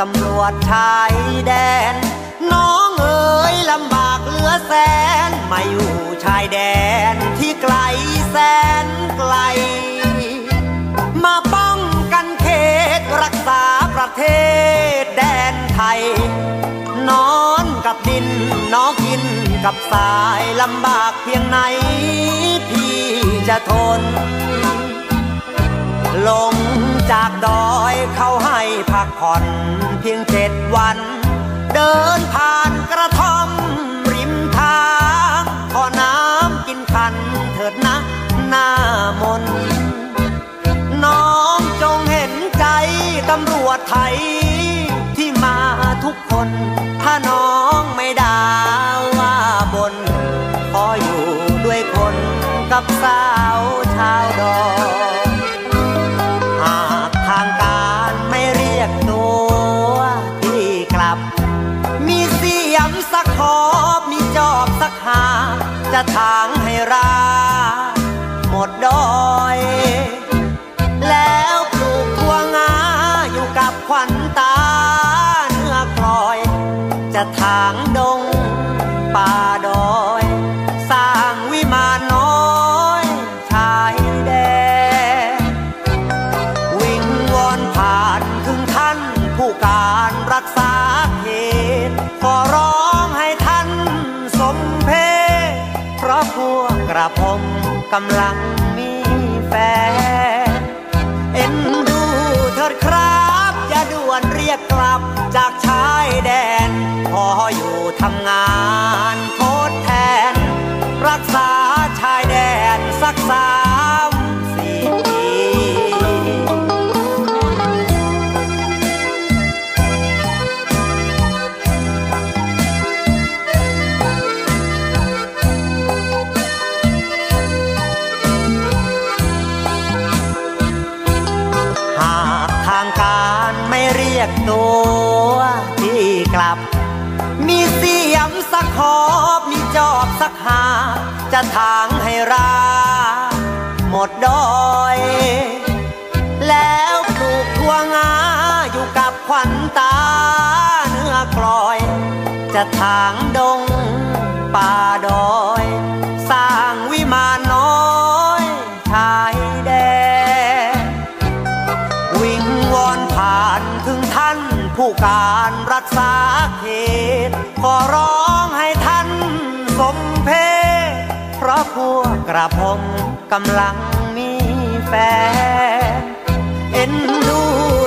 ตำรวจชายแดน น้องเอ๋ยลำบากเหลือแสน มาอยู่ชายแดนที่ไกลแสนไกล มาป้องกันเขตรักษาประเทศแดนไทย นอนกับดินน้องกินกับสายลำบากเพียงไหน พี่จะทน ลง จากดอยเขาให้พักผ่อนเพียงเจ็ดวัน เดินผ่านกระท่อมริมทางขอน้ำกินคันเถิดนะหน้ามน น้องจงเห็นใจตำรวจไทย ที่มาทุกคน ถ้าน้องไม่ด่าว่าบน ขออยู่ด้วยคนกับสา ยมสักขอบมีจอบสักหา จะทางให้รา หมดดอย แล้วปลูกทั่วงาอยู่กับขวัญตาเนื้อคลอย จะทางดงป่าดอย กระผมกำลังมีแฟน เอ็นดูเถิดครับอย่าด่วนเรียกกลับจากชายแดน พออยู่ทำงาน ยกตัวที่กลับ มีเสียมสักขอบมีจอบสักหา จะทางให้รา หมดดอย แล้วปลูกทั่วงาอยู่กับขวัญตาเนื้อกลอย จะทางดงป่าดอย ผู้การรักษาเขตขอร้องให้ท่านสมเพชเพราะพวกกระผมกำลังมีแฟนเอ็นดู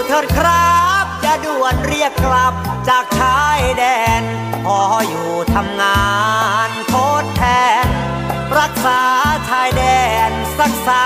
เถิดครับ จะด่วนเรียกกลับจากชายแดน พออยู่ทำงานทดแทน รักษาชายแดนสักสา